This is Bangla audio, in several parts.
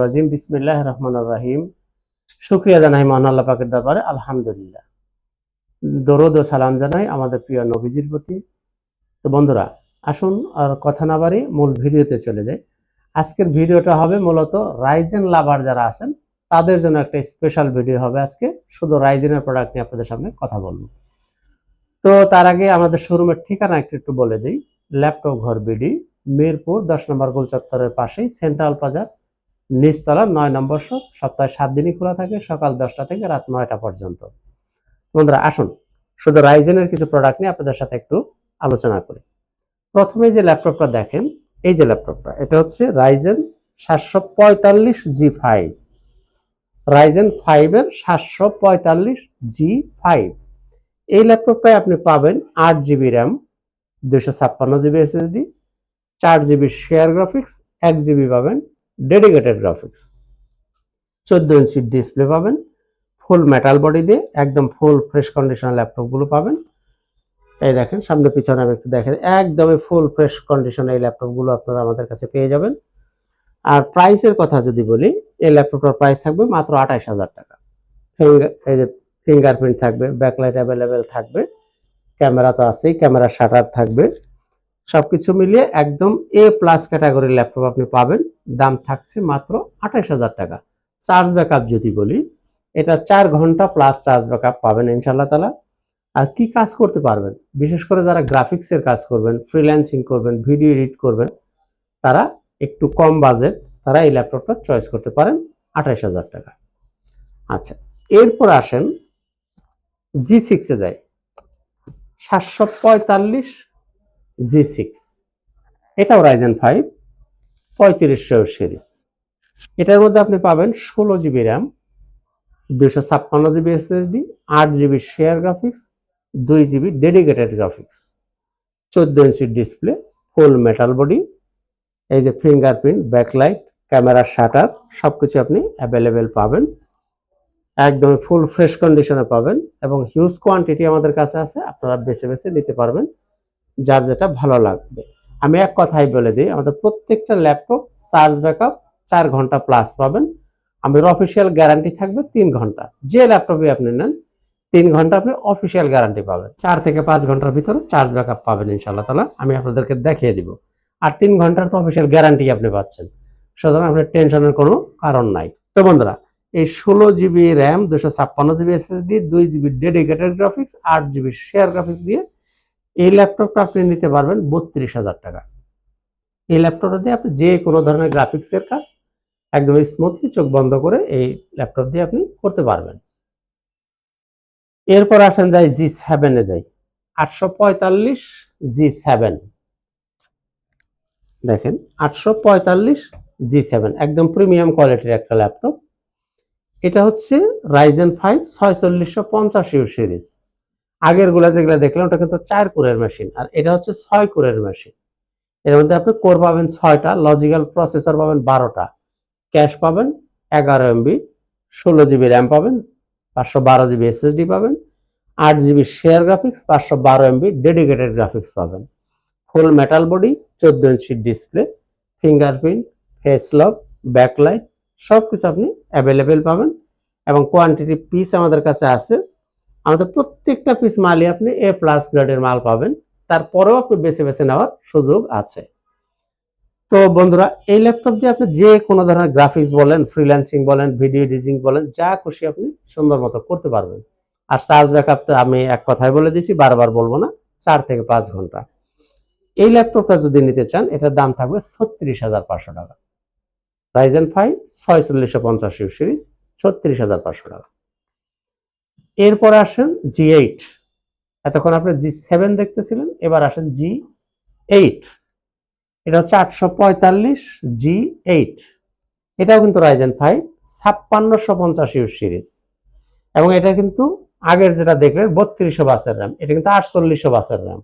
রাজিম। বিসমিল্লাহ রহমানুর রাহিম। শুক্রিয়া জানাই মহান আল্লাহ পাকের দরবারে। আলহামদুলিল্লাহ। দরদ ও সালাম জানাই আমাদের প্রিয় নবীজির প্রতি। তো বন্ধুরা, আসুন আর কথা না বাড়ি মূল ভিডিওতে চলে যাই। আজকের ভিডিওটা হবে মূলত রাইজেন লাভার যারা আছেন, তাদের জন্য একটা স্পেশাল ভিডিও হবে আজকে। শুধু রাইজেনের প্রোডাক্ট নিয়ে আপনাদের সামনে কথা বলব। তো তার আগে আমাদের শোরুমের ঠিকানা একটু একটু বলে দিই। ল্যাপটপ ঘর বিডি। মিরপুর, দশ নম্বর গোল চত্বরের পাশেই সেন্ট্রাল বাজার। নিচতলা নয় নম্বর শপ, সপ্তাহে সাত দিনই খোলা থাকে, সকাল দশটা থেকে রাত নয়টা পর্যন্ত। বন্ধুরা, আসুন, শুধু রাইজেনের কিছু প্রোডাক্ট নিয়ে আপনাদের সাথে একটু আলোচনা করি। প্রথমে যে ল্যাপটপটা দেখেন, এই যে ল্যাপটপটা, এটা হচ্ছে রাইজেন সাতশো পঁয়তাল্লিশ জি ফাইভ। রাইজেন ফাইভের সাতশো পঁয়তাল্লিশ জি ফাইভ। এই ল্যাপটপটায় আপনি পাবেন আট জিবি র্যাম দুশো ছাপ্পান্ন জিবি এসএসডি চার জিবি শেয়ার গ্রাফিক্স এক জিবি পাবেন ডেডিকেটেড গ্রাফিক্স চোদ্দ ইঞ্চির ডিসপ্লে পাবেন ফুল মেটাল বডি দিয়ে একদম ফুল ফ্রেশ কন্ডিশন ল্যাপটপগুলো পাবেন। এই দেখেন, সামনে পিছনে আমি একটু দেখেন একদমই ফুল ফ্রেশ কন্ডিশন এই ল্যাপটপগুলো আপনারা আমাদের কাছে পেয়ে যাবেন। আর প্রাইসের কথা যদি বলি, এই ল্যাপটপটার প্রাইস থাকবে মাত্র আঠাইশ হাজার টাকা। ফিঙ্গার এই যে ফিঙ্গারপ্রিন্ট থাকবে ব্যাকলাইট অ্যাভেলেবেল থাকবে ক্যামেরা তো আছেই ক্যামেরার শাটার থাকবে। সবকিছু মিলিয়ে একদম এ প্লাস ক্যাটাগরির ল্যাপটপ আপনি পাবেন। দাম থাকছে মাত্র আঠাশ হাজার টাকা। চার্জ ব্যাকআপ যদি বলি, এটা চার ঘণ্টা প্লাস চার্জ ব্যাকআপ পাবেন ইনশাল্লাহ তালা আর কি কাজ করতে পারবেন? বিশেষ করে যারা গ্রাফিক্সের কাজ করবেন ফ্রিল্যান্সিং করবেন ভিডিও এডিট করবেন, তারা একটু কম বাজেট তারা এই ল্যাপটপটা চয়েস করতে পারেন আঠাশ হাজার টাকা। আচ্ছা এরপর আসেন জি সিক্সে যাই। সাতশো পঁয়তাল্লিশ জি সিক্স। এটাও রাইজেন ফাইভ পঁয়ত্রিশশো সিরিজ। এটার মধ্যে আপনি পাবেন ষোলো জিবি র্যাম দুশো ছাপ্পান্ন জিবি এসএসডি আট জিবি শেয়ার গ্রাফিক্স দুই জিবি ডেডিকেটেড গ্রাফিক্স চোদ্দ ইঞ্চির ডিসপ্লে ফুল মেটাল বডি এই যে ফিঙ্গারপ্রিন্ট ব্যাকলাইট ক্যামেরার শাটার সব কিছু আপনি অ্যাভেলেবেল পাবেন। একদম ফুল ফ্রেশ কন্ডিশনে পাবেন এবং হিউজ কোয়ান্টিটি আমাদের কাছে আছে, আপনারা বেছে বেছে নিতে পারবেন। যার যেটা ভালো লাগবে। আমি এক কথাই বলে দিই, আমাদের প্রত্যেকটা ল্যাপটপ চার্জ ব্যাকআপ চার ঘণ্টা প্লাস পাবেন। আমাদের অফিসিয়াল গ্যারান্টি থাকবে তিন ঘণ্টা। যে ল্যাপটপে আপনি নেন, তিন ঘণ্টা আপনি অফিসিয়াল গ্যারান্টি পাবেন। চার থেকে পাঁচ ঘণ্টার ভিতরে চার্জ ব্যাকআপ পাবেন ইনশাল্লাহ তালা আমি আপনাদেরকে দেখিয়ে দিব। আর তিন ঘণ্টার তো অফিসিয়াল গ্যারান্টি আপনি পাচ্ছেন। সুতরাং আপনার টেনশনের কোনো কারণ নাই। তো বন্ধুরা, এই ষোলো জিবি র্যাম দুশো ছাপ্পান্ন জিবি এসএসডি দুই জিবি ডেডিকেটেড গ্রাফিক্স আট জিবি শেয়ার গ্রাফিক্স দিয়ে এই ল্যাপটপটা আপনি নিতে পারবেন বত্রিশ হাজার টাকা। এই ল্যাপটপটা দিয়ে আপনি যে কোনো ধরনের গ্রাফিক্সের কাজ একদম স্মুথলি চোখ বন্ধ করে এই ল্যাপটপ দিয়ে আপনি করতে পারবেন। এরপর আসেন যাই জি সেভেনে যাই। আটশো পঁয়তাল্লিশ জি সেভেন দেখেন, আটশো পঁয়তাল্লিশ জি সেভেন একদম প্রিমিয়াম কোয়ালিটির একটা ল্যাপটপ এটা হচ্ছে রাইজেন ফাইভ ছয়চল্লিশশো পঞ্চাশ ইউ সিরিজ আগেরগুলা যেগুলো দেখলাম, ওটা কিন্তু চার কোরের মেশিন আর এটা হচ্ছে ছয় কোরের মেশিন এর মধ্যে আপনি কোর পাবেন ছয়টা লজিক্যাল প্রসেসর পাবেন বারোটা। ক্যাশ পাবেন এগারো এমবি ষোলো জিবি র্যাম পাবেন, পাঁচশো বারো জিবি এসএসডি পাবেন, আট জিবি শেয়ার গ্রাফিক্স পাঁচশো বারো এমবি ডেডিকেটেড গ্রাফিক্স পাবেন। ফুল মেটাল বডি চোদ্দ ইঞ্চির display fingerprint face lock backlight সব কিছু আপনি অ্যাভেলেবেল পাবেন। এবং কোয়ান্টিটি পিস আমাদের কাছে আছে আমাদের প্রত্যেকটা পিস মালই আপনি এ প্লাস গ্রেডের মাল পাবেন। তারপরেও আপনি বেছে বেছে নেওয়ার সুযোগ আছে। তো বন্ধুরা, এই ল্যাপটপ দিয়ে আপনি যে কোনো ধরনের গ্রাফিক্স বলেন ফ্রিল্যান্সিং বলেন ভিডিও এডিটিং বলেন, যা খুশি আপনি সুন্দর মতো করতে পারবেন। আর চার্জ ব্যাকআপ তো আমি এক কথায় বলে দিছি বারবার বলব না, চার থেকে পাঁচ ঘণ্টা। এই ল্যাপটপটা যদি নিতে চান, এটার দাম থাকবে ছত্রিশ হাজার পাঁচশো টাকা। রাইজেন ফাইভ ছয়চল্লিশশো পঞ্চাশ সিরিজ ছত্রিশ হাজার পাঁচশো টাকা। এরপর আসেন জি এইট। এতক্ষণ আপনি জি সেভেন দেখতেছিলেন, এবার আসেন জি এইট। এটা হচ্ছে আটশো পঁয়তাল্লিশ জি এইট। এটাও কিন্তু রাইজেন ফাইভ ছাপ্পান্নশো পঞ্চাশ ইউ সিরিজ। এবং এটা কিন্তু আগের যেটা দেখলেন, বত্রিশশো বাসের র্যাম এটা কিন্তু আটচল্লিশশো বাসের র্যাম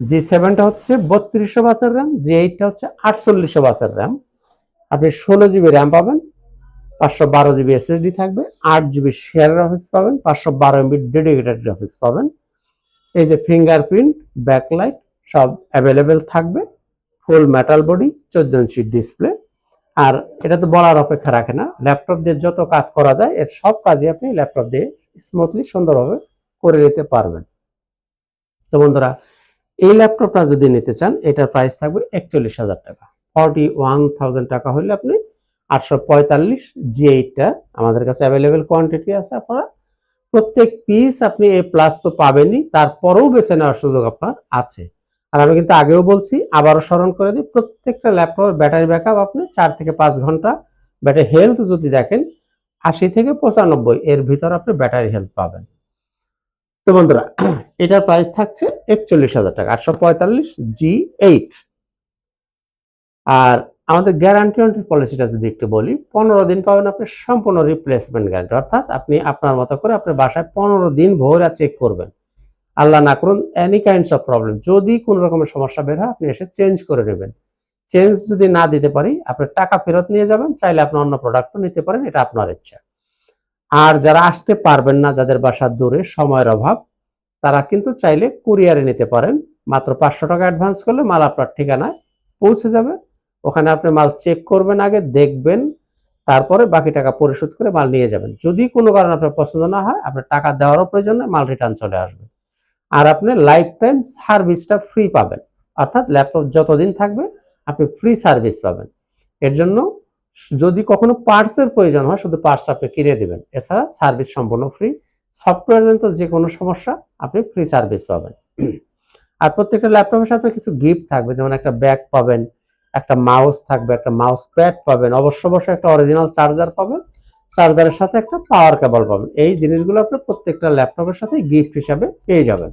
জি সেভেনটা হচ্ছে বত্রিশশো বাসের র্যাম জি এইটটা হচ্ছে আটচল্লিশশো বাসের র্যাম আপনি ষোলো জিবি র্যাম পাবেন পাঁচশো বারো জিবি এসএসডি থাকবে, আট জিবি শেয়ার গ্রাফিক্স পাবেন, পাঁচশো বারো এমবি ডেডিকেটেড গ্রাফিক্স পাবেন। এই যে ফিঙ্গারপ্রিন্ট ব্যাকলাইট সব অ্যাভেলেবেল থাকবে ফুল মেটাল বডি চোদ্দ ইঞ্চির ডিসপ্লে আর এটা তো বলার অপেক্ষা রাখে না ল্যাপটপ দিয়ে যত কাজ করা যায়, এর সব কাজই আপনি ল্যাপটপ দিয়ে স্মুথলি সুন্দরভাবে করে নিতে পারবেন। তো বন্ধুরা, এই ল্যাপটপটা যদি নিতে চান, এটার প্রাইস থাকবে একচল্লিশ হাজার টাকা। ফর্টি ওয়ান থাউজেন্ড টাকা হলে আপনি আটশো পঁয়তাল্লিশ জি এইটটা আমাদের কাছে অ্যাভেলেবেল কোয়ান্টিটি আছে আপনারা। প্রত্যেক পিস আপনি এ প্লাস তো পাবেনই, তারপরেও বেছে নেওয়ার সুযোগ আপনার আছে। আর আমি কিন্তু আগেও বলছি, আবারও স্মরণ করে দিই, প্রত্যেকটা ল্যাপটপের ব্যাটারি ব্যাকআপ আপনি চার থেকে পাঁচ ঘণ্টা ব্যাটারি হেলথ যদি দেখেন, আশি থেকে পঁচানব্বই, এর ভিতর আপনি ব্যাটারি হেলথ পাবেন। তো বন্ধুরা, এটার প্রাইস থাকছে একচল্লিশ হাজার টাকা, আটশো পঁয়তাল্লিশ জি এইট আর আমাদের গ্যারান্টি ওয়ারেন্টি পলিসিটা যদি একটু বলি, পনেরো দিন পাবেন আপনি সম্পূর্ণ রিপ্লেসমেন্ট গ্যারান্টি অর্থাৎ আপনি আপনার মতো করে আপনার বাসায় পনেরো দিন ভোরা চেক করবেন। আল্লাহ না করুন এনি কাইন্ডস অফ প্রবলেম যদি কোনো রকমের সমস্যা বের হয়, আপনি এসে চেঞ্জ করে নেবেন। চেঞ্জ যদি না দিতে পারি আপনার টাকা ফেরত নিয়ে যাবেন, চাইলে আপনি অন্য প্রোডাক্টও নিতে পারেন, এটা আপনার ইচ্ছা। আর যারা আসতে পারবেন না, যাদের বাসা দূরে, সময়ের অভাব, তারা কিন্তু চাইলে কুরিয়ারে নিতে পারেন। মাত্র পাঁচশো টাকা অ্যাডভান্স করলে মাল আপনার ঠিকানায় পৌঁছে যাবে। ওখানে আপনি মাল চেক করবেন আগে, দেখবেন, তারপরে বাকি টাকা পরিশোধ করে মাল নিয়ে যাবেন। যদি কোনো কারণে আপনার পছন্দ না হয়, আপনার টাকা দেওয়ারও প্রয়োজন নেই, মাল রিটার্ন চলে আসবে। আর আপনি লাইফ টাইম সার্ভিসটা ফ্রি পাবেন। অর্থাৎ ল্যাপটপ যতদিন থাকবে, আপনি ফ্রি সার্ভিস পাবেন। এর জন্য যদি কখনো পার্টসের প্রয়োজন হয়, শুধু পার্টসটা আপনি কিনে দেবেন। এছাড়া সার্ভিস সম্পূর্ণ ফ্রি সফটওয়্যার জনিত যে কোনো সমস্যা, আপনি ফ্রি সার্ভিস পাবেন। আর প্রত্যেকটা ল্যাপটপের সাথে কিছু গিফট থাকবে, যেমন একটা ব্যাগ পাবেন একটা মাউস থাকবে, একটা মাউস প্যাড পাবেন। অবশ্য অবশ্যই একটা অরিজিনাল চার্জার পাবেন। চার্জারের সাথে একটা পাওয়ার কেবল পাবেন। এই জিনিসগুলো আপনি প্রত্যেকটা ল্যাপটপের সাথে গিফট হিসাবে পেয়ে যাবেন।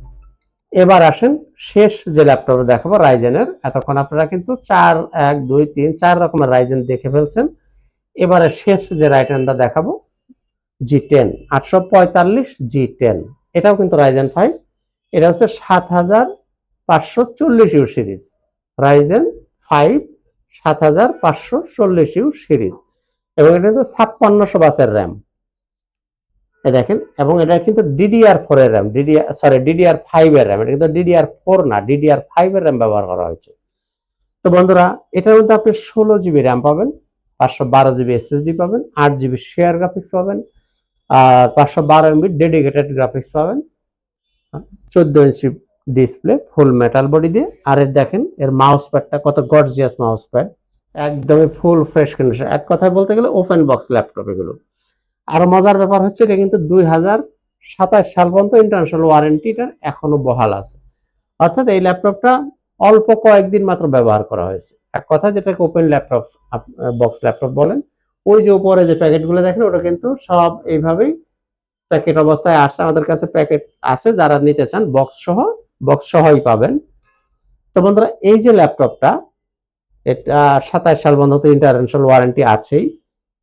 এবার আসেন শেষ যে ল্যাপটপ দেখাবো রাইজেনের এতক্ষণ আপনারা কিন্তু চার, এক, দুই, তিন, চার রকমের রাইজেন দেখে ফেলছেন। এবারে শেষ যে রাইজেনটা দেখাবো জি টেন আটশো পঁয়তাল্লিশ জি টেন এটাও কিন্তু রাইজেন ফাইভ এটা হচ্ছে সাত হাজার পাঁচশো চল্লিশ ইউ সিরিজ রাইজেন ফাইভ, সাত হাজার পাঁচশো চল্লিশ ইউ সিরিজ। এবং এটা কিন্তু ছাপ্পান্নশো বাসের র্যাম। এ দেখেন, এবং এটা কিন্তু ডিডিআর ফোর এর RAM. DDR sorry DDR five এর র্যাম। এটা কিন্তু ডিডিআর ফোর না ডিডিআর ফাইভ এর র্যাম ব্যবহার করা হয়েছে। তো বন্ধুরা, এটার মধ্যে আপনি ষোলো জিবি র্যাম পাবেন, পাঁচশো বারো জিবি এসএসডি পাবেন, আট জিবি শেয়ার গ্রাফিক্স পাবেন, আর পাঁচশো বারো এমবি ডেডিকেটেড গ্রাফিক্স পাবেন চোদ্দ inch display full metal body দিয়ে। আর এর দেখেন, এর মাউস প্যাডটা কত গর্জিয়াস মাউস প্যাড একদমই ফুল ফ্রেশ কন্ডিশন এক কথায় বলতে গেলে ওপেন বক্স ল্যাপটপ এগুলো। আর মজার ব্যাপার হচ্ছে, এটা কিন্তু দুই হাজার সাতাশ সাল পর্যন্ত ইন্টারন্যাশনাল ওয়ারেন্টিটা এখনও বহাল আছে। অর্থাৎ এই ল্যাপটপটা অল্প কয়েকদিন মাত্র ব্যবহার করা হয়েছে। এক কথা যেটাকে ওপেন ল্যাপটপ বক্স ল্যাপটপ বলেন, ওই যে উপরে যে প্যাকেটগুলো দেখেন, ওটা কিন্তু সব এইভাবেই প্যাকেট অবস্থায় আসছে। আমাদের কাছে প্যাকেট আছে, যারা নিতে চান বক্স সহ বক্স সহই পাবেন। তো বন্ধুরা, এই যে ল্যাপটপটা এটা সাতাশ সাল পর্যন্ত ইন্টারন্যাশনাল ওয়ারেন্টি আছেই।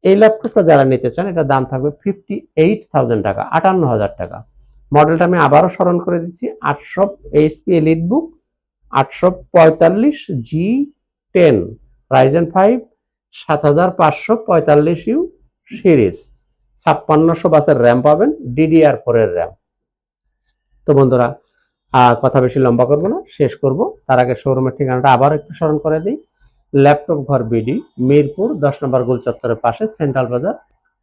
এই ল্যাপটপটা যারা নিতে চান, এটা দাম থাকবে ফিফটি এইট থাউজেন্ড টাকা, আটান্ন হাজার টাকা। মডেলটা আমি আবারও স্মরণ করে দিচ্ছি, আটশো এইচপি এলিট বুক আটশো পঁয়তাল্লিশ জি টেন রাইজেন ফাইভ সাত হাজার পাঁচশো পঁয়তাল্লিশ ইউ সিরিজ ছাপ্পান্নশো বাসের র্যাম পাবেন ডিডিআর ফোরের র্যাম তো বন্ধুরা কথা বেশি লম্বা করব না, শেষ করব। তার আগে শোরুমের ঠিকানাটা আবার একটু স্মরণ করে দিই। ল্যাপটপ ঘর বিডি মিরপুর, দশ নম্বর গোল চত্বরের পাশে সেন্ট্রাল বাজার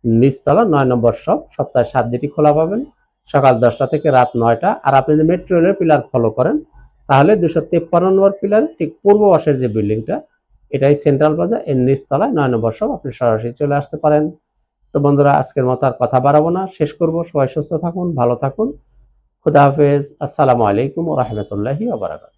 নিচতলা নয় নম্বর শপ সপ্তাহে সাত দিনই খোলা পাবেন। সকাল দশটা থেকে রাত নয়টা। আর আপনি যদি মেট্রো রেলের পিলার ফলো করেন, তাহলে দুশো তেপ্পান্ন নম্বর পিলার ঠিক পূর্ব পাশের যে বিল্ডিংটা এটাই সেন্ট্রাল বাজার এর নিচতলায় নয় নম্বর শপ আপনি সরাসরি চলে আসতে পারেন। তো বন্ধুরা, আজকের মতো আর কথা বাড়াবো না। শেষ করব। সবাই সুস্থ থাকুন, ভালো থাকুন। খুদা হাফেজ আসসালামু আলাইকুম রহমতুল্লাহি ওবরাকাত